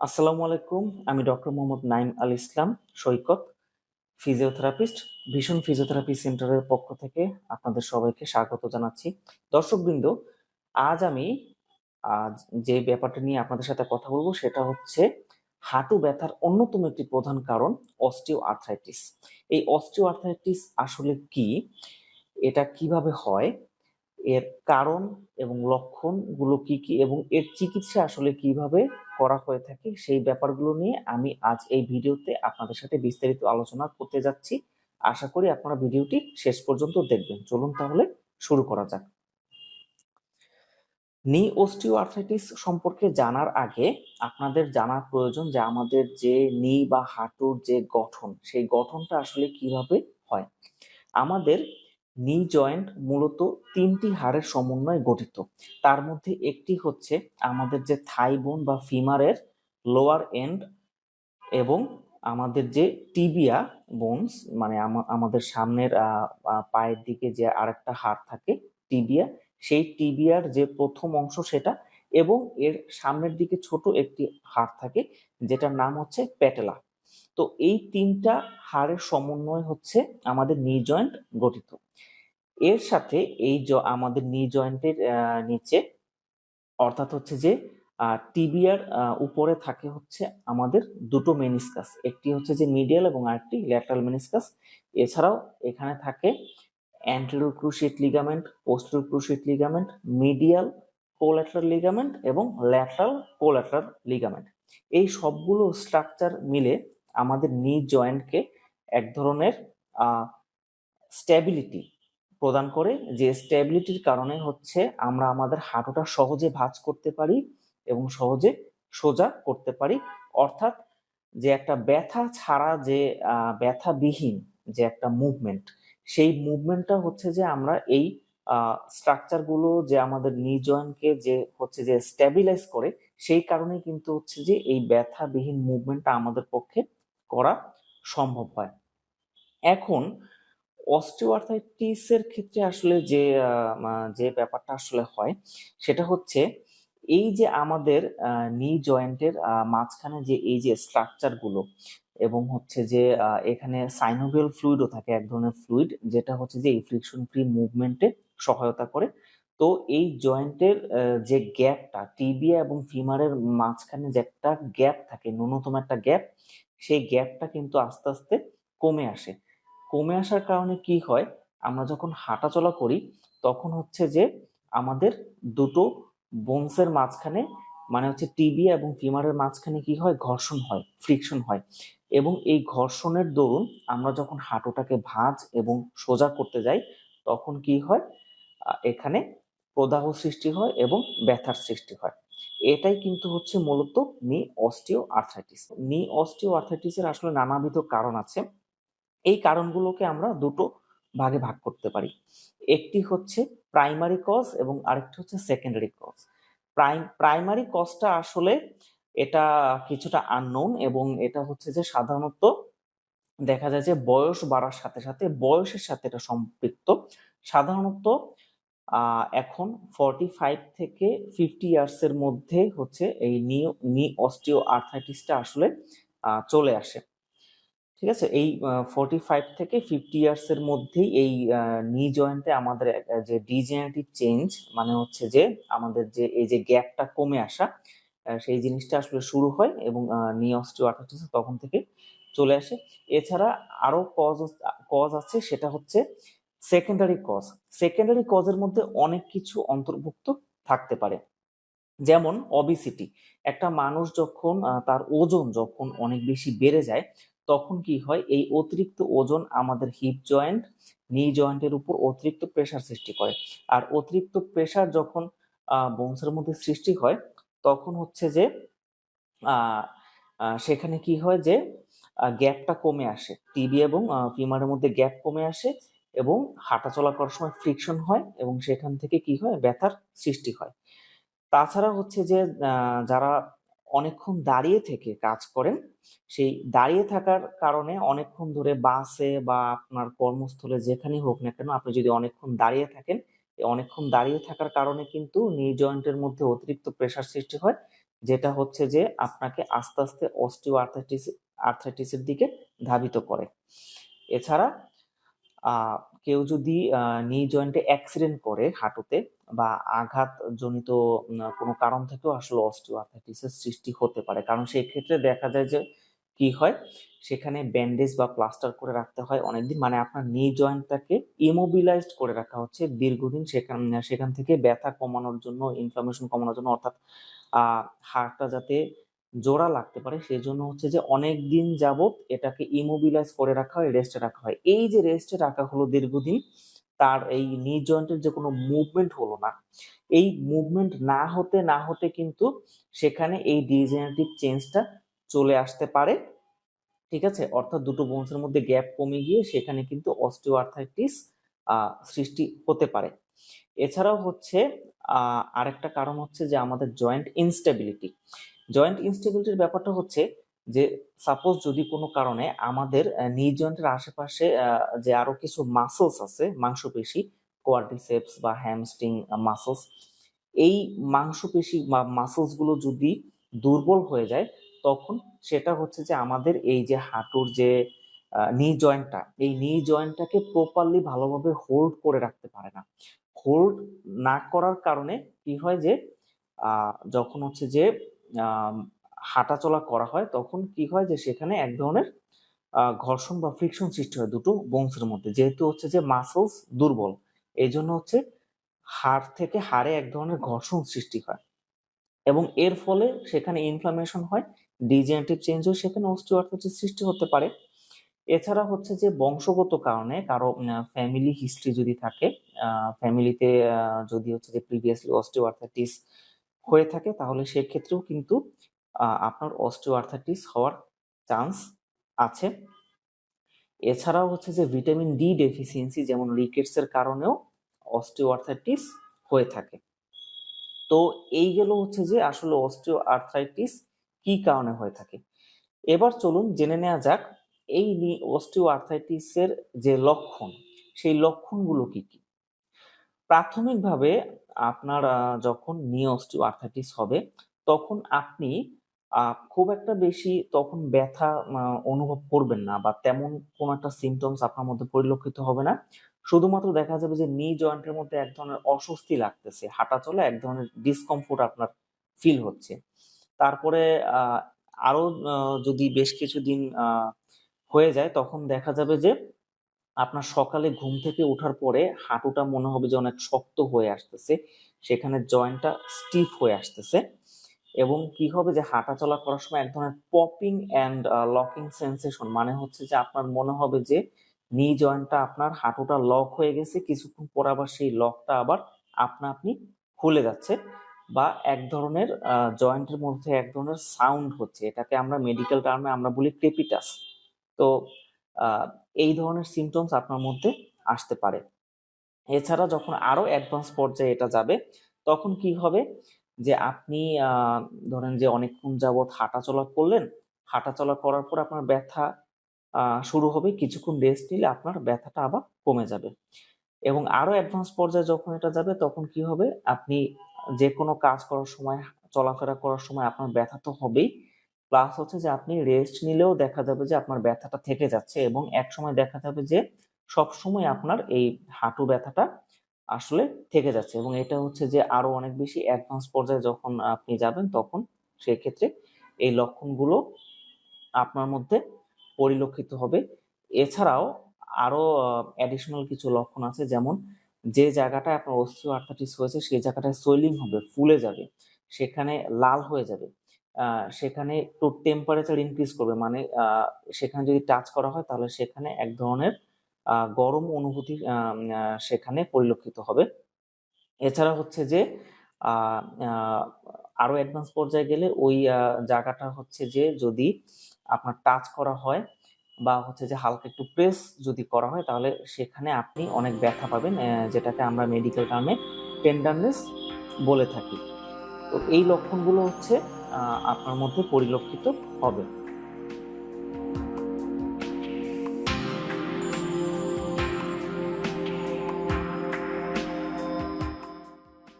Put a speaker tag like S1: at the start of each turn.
S1: আসসালামু আলাইকুম, আমি doctor Mohammad Naim Al Islam, Saikat physiotherapist, vision physiotherapy সেন্টারের পক্ষ থেকে আপনাদের সবাইকে স্বাগত জানাচ্ছি। দর্শকবৃন্দ, আজ আমি, আজ যে ব্যাপারটা নিয়ে আপনাদের সাথে কথা বলব সেটা হচ্ছে হাঁটু ব্যথার অন্যতম একটি প্রধান কারণ অস্টিও আর্থ্রাইটিস এই অস্টিও আর্থ্রাইটিস আসলে কি? এটা কীভাবে হয়? এর কারণ এবং লক্ষণগুলো কি কি এবং এর চিকিৎসা আসলে কীভাবে করা হয়ে থাকে সেই ব্যাপারগুলো নিয়ে আমি আজ এই ভিডিওতে আপনাদের সাথে বিস্তারিত আলোচনা করতে যাচ্ছি। আশা করি আপনারা ভিডিওটি শেষ পর্যন্ত দেখবেন। চলুন তাহলে শুরু করা যাক। নি অস্টিও আর্থ্রাইটিস সম্পর্কে জানার আগে আপনাদের জানার প্রয়োজন যে আমাদের যে নি বা হাঁটুর যে গঠন, সেই গঠনটা আসলে কীভাবে হয়? আমাদের নি জয়েন্ট মূলত তিনটি হাড়ের সমন্বয়ে গঠিত। তার মধ্যে একটি হচ্ছে আমাদের যে থাই বোন বা ফিমারের লোয়ার এন্ড এবং আমাদের যে টিবিয়া বোনস মানে আমাদের সামনের পায়ের দিকে যে আরেকটা হাড় থাকে, টিবিয়া, সেই টিবিয়ার যে প্রথম অংশ সেটা এবং এর সামনের দিকে ছোট একটি হাড় থাকে, যেটার নাম হচ্ছে প্যাটেলা। তো এই তিনটা হাড়ের সমন্বয় হচ্ছে আমাদের নি জয়েন্ট গঠিত। এর সাথে এই আমাদের নি জয়েন্টের নিচে, অর্থাৎ হচ্ছে যে টিবিয়ার উপরে থাকে হচ্ছে আমাদের দুটো মেনিসকাস একটি হচ্ছে যে মিডিয়াল এবং আরেকটি ল্যাটারাল মেনিসকাস এছাড়াও এখানে থাকে anterior cruciate ligament posterior cruciate ligament medial collateral ligament এবং ল্যাটারাল কোল্যাটারাল লিগামেন্ট এই সবগুলো স্ট্রাকচার মিলে আমাদের নি জয়েন্টকে এক ধরনের স্ট্যাবিলিটি প্রদান করে যে স্ট্যাবিলিটির কারণে হচ্ছে আমরা আমাদের হাঁটুটা সহজে ভাঁজ করতে পারি এবং সহজে সোজা করতে পারি। অর্থাৎ যে একটা ব্যথা ছাড়া যে ব্যথাবিহীন যে একটা মুভমেন্ট সেই মুভমেন্টটা হচ্ছে যে আমরা এই স্ট্রাকচারগুলো যে আমাদের নি জয়েন্টকে যে হচ্ছে যে স্ট্যাবিলাইজ করে, সেই কারণে কিন্তু হচ্ছে যে এই ব্যথাবিহীন মুভমেন্টটা আমাদের পক্ষে করা সম্ভব হয়। এখন অস্টিওআর্থাইটিসের ক্ষেত্রে আসলে যে যে ব্যাপারটা আসলে হয়, সেটা হচ্ছে এই যে আমাদের নি জয়েন্টের মাঝখানে যে এই যে স্ট্রাকচারগুলো এবং হচ্ছে যে এখানে সাইনোভিয়াল ফ্লুইডও থাকে, এক ধরনের ফ্লুইড যেটা হচ্ছে যে এই ফ্রিকশন ফ্রি মুভমেন্টে সহায়তা করে। তো এই জয়েন্টের যে গ্যাপটা টিবিয়া এবং ফিমারের মাঝখানে যে একটা গ্যাপ থাকে, ন্যূনতম একটা গ্যাপ সেই গ্যাপটা কিন্তু আস্তে আস্তে কমে আসে। কমে আসার কারণে কি হয়? আমরা যখন হাঁটাচলা করি, তখন হচ্ছে যে আমাদের দুটো বোনসের মাঝখানে মানে হচ্ছে টিবিয়া এবং ফিমারের মাঝখানে কি হয়? ঘর্ষণ হয় ফ্রিকশন হয়। এবং এই ঘর্ষণের দরুন আমরা যখন হাঁটুটাকে ভাঁজ এবং সোজা করতে যাই, তখন কি হয়? এখানে প্রদাহ সৃষ্টি হয় এবং ব্যথার সৃষ্টি হয়। এটাই কিন্তু হচ্ছে মূলত নি অস্টিও আর্থাইটিস নি অস্টিও আর্থ্রাইটিসের আসলে নানাবিধ কারণ আছে। এই কারণগুলোকে আমরা দুটো ভাগে ভাগ করতে পারি। একটি হচ্ছে প্রাইমারি কজ এবং আরেকটি হচ্ছে সেকেন্ডারি কজ প্রাইমারি কজটা আসলে এটা কিছুটা আননোন এবং এটা হচ্ছে যে সাধারণত দেখা যায় যে বয়স বাড়ার সাথে সাথে বয়সের সাথে এটা সম্পৃক্ত। সাধারণত এখন ফর্টি ফাইভ থেকে ফিফটি ইয়ার্স এর মধ্যে হচ্ছে এই নিও নি অস্টিও আর্থাইটিসটা আসলে চলে আসে। ঠিক আছে? এই ফর্টি ফাইভ থেকে ফিফটি ইয়ার্স এর মধ্যেই এই নি জয়েন্টে আমাদের যে ডিজেনারেটিভ চেঞ্জ মানে হচ্ছে যে আমাদের যে, এই যে গ্যাপটা কমে আসা সেই জিনিসটা আসলে শুরু হয় এবং নি অস্টিওআর্থাইটিস তখন থেকে চলে আসে। এছাড়া আরও কজ কজ আছে, সেটা হচ্ছে সেকেন্ডারি কজ সেকেন্ডারি কজের মধ্যে অনেক কিছু অন্তর্ভুক্ত থাকতে পারে। যেমন অবিসিটি একটা মানুষ যখন তার ওজন যখন অনেক বেশি বেড়ে যায় তখন কি হয়? এই অতিরিক্ত ওজন আমাদের হিপ জয়েন্ট নি জয়েন্টের উপর অতিরিক্ত প্রেশার সৃষ্টি করে। আর অতিরিক্ত প্রেশার যখন বোনসের মধ্যে সৃষ্টি হয়, তখন হচ্ছে যে সেখানে কি হয় যে গ্যাপটা কমে আসে। টিবি এবং ফিমারের মধ্যে গ্যাপ কমে আসে এবং হাঁটা চলা করার সময় ফ্রিকশন হয় এবং সেখান থেকে কি হয়? ব্যথার সৃষ্টি হয়। তাছাড়া হচ্ছে যে যারা অনেকক্ষণ দাঁড়িয়ে থেকে কাজ করেন। সেই দাঁড়িয়ে থাকার কারণে অনেকক্ষণ ধরে বাসে বা আপনার কর্মস্থলে যেখানেই হোক না কেন আপনি যদি অনেকক্ষণ দাঁড়িয়ে থাকেন অনেকক্ষণ দাঁড়িয়ে থাকার কারণে কিন্তু নি জয়েন্টের মধ্যে অতিরিক্ত প্রেশার সৃষ্টি হয়। যেটা হচ্ছে যে আপনাকে আস্তে আস্তে অস্টিও আর্থাইটিস আর্থ্রাইটিসের দিকে ধাবিত করে। এছাড়া কেউ যদি নি জয়েন্টে অ্যাক্সিডেন্ট করে হাঁটুতে বা আঘাতজনিত কোনো কারণ থেকেও আসলে অস্টিও আর্থ্রাইটিসের সৃষ্টি হতে পারে। কারণ সেই ক্ষেত্রে দেখা যায় যে কি হয়? সেখানে ব্যান্ডেজ বা প্লাস্টার করে রাখতে হয় অনেকদিন। মানে আপনার নি জয়েন্টটাকে ইমোবিলাইজড করে রাখা হচ্ছে দীর্ঘদিন সেখান সেখান থেকে ব্যথা কমানোর জন্য ইনফ্লামেশন কমানোর জন্য, অর্থাৎ হাড়টা যাতে জোড়া লাগতে পারে। সেই জন্য হচ্ছে যে অনেক দিন যাবত এটাকে ইমোবিলাইজ করে রাখা হয় রেস্টে রাখা হয়। এই যে রেস্টে রাখা হলো দীর্ঘদিন তার এই নি জয়েন্টের যে কোনো মুভমেন্ট হলো না, এই মুভমেন্ট না হতে না হতে কিন্তু সেখানে এই ডিজেনারেটিভ চেঞ্জটা চলে আসতে পারে, ঠিক আছে? অর্থাৎ দুটো বোনসের মধ্যে গ্যাপ কমে গিয়ে সেখানে কিন্তু অস্টিওআর্থাইটিস সৃষ্টি হতে পারে। এছাড়াও হচ্ছে আরেকটা কারণ হচ্ছে যে আমাদের জয়েন্ট ইনস্টেবিলিটি জয়েন্ট ইনস্টেবিলিটির ব্যাপারটা হচ্ছে যে সাপোজ যদি কোনো কারণে আমাদের নি জয়েন্টের আশেপাশে যে আরও কিছু মাসলস আছে, মাংসপেশি কোয়াড্রিসেপস বা হ্যামস্ট্রিং মাসলস এই মাংসপেশি বা মাসলসগুলো যদি দুর্বল হয়ে যায়, তখন সেটা হচ্ছে যে আমাদের এই যে হাঁটুর যে নি জয়েন্টটা এই নি জয়েন্টটাকে প্রপারলি ভালোভাবে হোল্ড করে রাখতে পারে না। হোল্ড না করার কারণে কি হয় যে যখন হচ্ছে যে হাঁটাচলা করা হয়, তখন কি হয় যে সেখানে এক ধরনের ঘর্ষণ বা ফ্রিকশন সৃষ্টি হয় দুটো বোনসের মধ্যে। যেহেতু হচ্ছে যে মাসলস দুর্বল এই জন্য হচ্ছে হাড় থেকে হাড়ে এক ধরনের ঘর্ষণ সৃষ্টি হয়। এবং এর ফলে সেখানে ইনফ্লামেশন হয় ডিজেনারেটিভ চেঞ্জ হয়, সেখানে অস্টিওআর্থ্রাইটিস সৃষ্টি হতে পারে। এছাড়া হচ্ছে যে বংশগত কারণে কারও ফ্যামিলি হিস্ট্রি যদি থাকে ফ্যামিলিতে যদি হচ্ছে যে প্রিভিয়াসলি অস্টিওআর্থ্রাইটিস হয়ে থাকে, তাহলে সেক্ষেত্রেও কিন্তু আপনার অস্টিওআর্থ্রাইটিস হওয়ার চান্স আছে। এছাড়াও হচ্ছে যে ভিটামিন ডি ডেফিসিয়েন্সি যেমন রিকেটস এর কারণেও অস্টিওআর্থ্রাইটিস হয়ে থাকে। তো এই গেল হচ্ছে যে আসলে অস্টিও আর্থ্রাইটিস কি কারণে হয়ে থাকে। এবার চলুন জেনে নেওয়া যাক এই অস্টিও আর্থ্রাইটিসের যে লক্ষণ, সেই লক্ষণগুলো কি কি? প্রাথমিকভাবে আপনার যখন নি অস্টিও আর্থ্রাইটিস হবে, তখন আপনি খুব একটা বেশি তখন ব্যথা অনুভব করবেন না বা তেমন কোনো একটা সিমটমস আপনার মধ্যে পরিলক্ষিত হবে না। শুধুমাত্র দেখা যাবে যে নি জয়েন্টের মধ্যে এক ধরনের অস্বস্তি লাগতেছে হাঁটা চলে এক ধরনের ডিসকমফোর্ট আপনার ফিল হচ্ছে। তারপরে আহ, আরও যদি বেশ কিছুদিন হয়ে যায় তখন দেখা যাবে যে আপনার সকালে ঘুম থেকে ওঠার পরে হাঁটুটা মনে হবে যে অনেক শক্ত হয়ে আসতেছে সেখানে জয়েন্টটা স্টিফ হয়ে আসতেছে। এবং কি হবে যে হাঁটা চলা করার সময় এক ধরনের পপিং অ্যান্ড লকিং সেন্সেশন মানে হচ্ছে যে আপনার মনে হবে যে নি জয়েন্টটা আপনার হাঁটুটা লক হয়ে গেছে, কিছুক্ষণ পর আবার সেই লকটা আবার আপনা আপনি খুলে যাচ্ছে বা এক ধরনের জয়েন্টের মধ্যে এক ধরনের সাউন্ড হচ্ছে, এটাকে আমরা মেডিকেল টার্মে আমরা বলি ক্রেপিটাস তো এই ধরনের সিমটমস আপনার মধ্যে আসতে পারে। এছাড়া যখন আরও অ্যাডভান্স পর্যায়ে এটা যাবে, তখন কি হবে? যে আপনি ধরেন যে অনেকক্ষণ যাবত হাঁটাচলা করলেন, হাঁটাচলা করার পর আপনার ব্যথা শুরু হবে, কিছুক্ষণ রেস্ট নিলে আপনার ব্যথাটা আবার কমে যাবে। এবং আরও অ্যাডভান্স পর্যায়ে যখন এটা যাবে, তখন কি হবে? আপনি যে কোনো কাজ করার সময়, চলাফেরা করার সময় আপনার ব্যথা তো হবেই। প্লাস হচ্ছে যে আপনি রেস্ট নিলেও দেখা যাবে যে আপনার ব্যথাটা থেকে যাচ্ছে এবং এক সময় দেখা যাবে যে সব সময় আপনার এই হাঁটু ব্যথাটা আসলে থেকে যাচ্ছে এবং এটা হচ্ছে যে আরও অনেক বেশি অ্যাডভান্স পর্যায়ে যখন আপনি যাবেন তখন সেই ক্ষেত্রে এই লক্ষণগুলো আপনার মধ্যে পরিলক্ষিত হবে। এছাড়াও আরও অ্যাডিশনাল কিছু লক্ষণ আছে যেমন যে জায়গাটায় আপনার অস্টিও আর্থাইটিস হয়েছে সেই জায়গাটায় সোয়েলিং হবে, ফুলে যাবে, সেখানে লাল হয়ে যাবে সেখানে একটু টেম্পারেচার ইনক্রিজ করবে মানে সেখানে যদি টাচ করা হয় তাহলে সেখানে এক ধরনের গরম অনুভূতি সেখানে পরিলক্ষিত হবে। এছাড়া হচ্ছে যে আরও অ্যাডভান্স পর্যায়ে গেলে ওই জায়গাটা হচ্ছে যে, যদি আপনার টাচ করা হয় বা হচ্ছে যে, হালকা একটু প্রেস যদি করা হয়, তাহলে সেখানে আপনি অনেক ব্যথা পাবেন যেটাকে আমরা মেডিকেল টার্মে টেন্ডারনেস বলে থাকি। তো এই লক্ষণগুলো হচ্ছে আপনার মধ্যে পরিলক্ষিত হবে।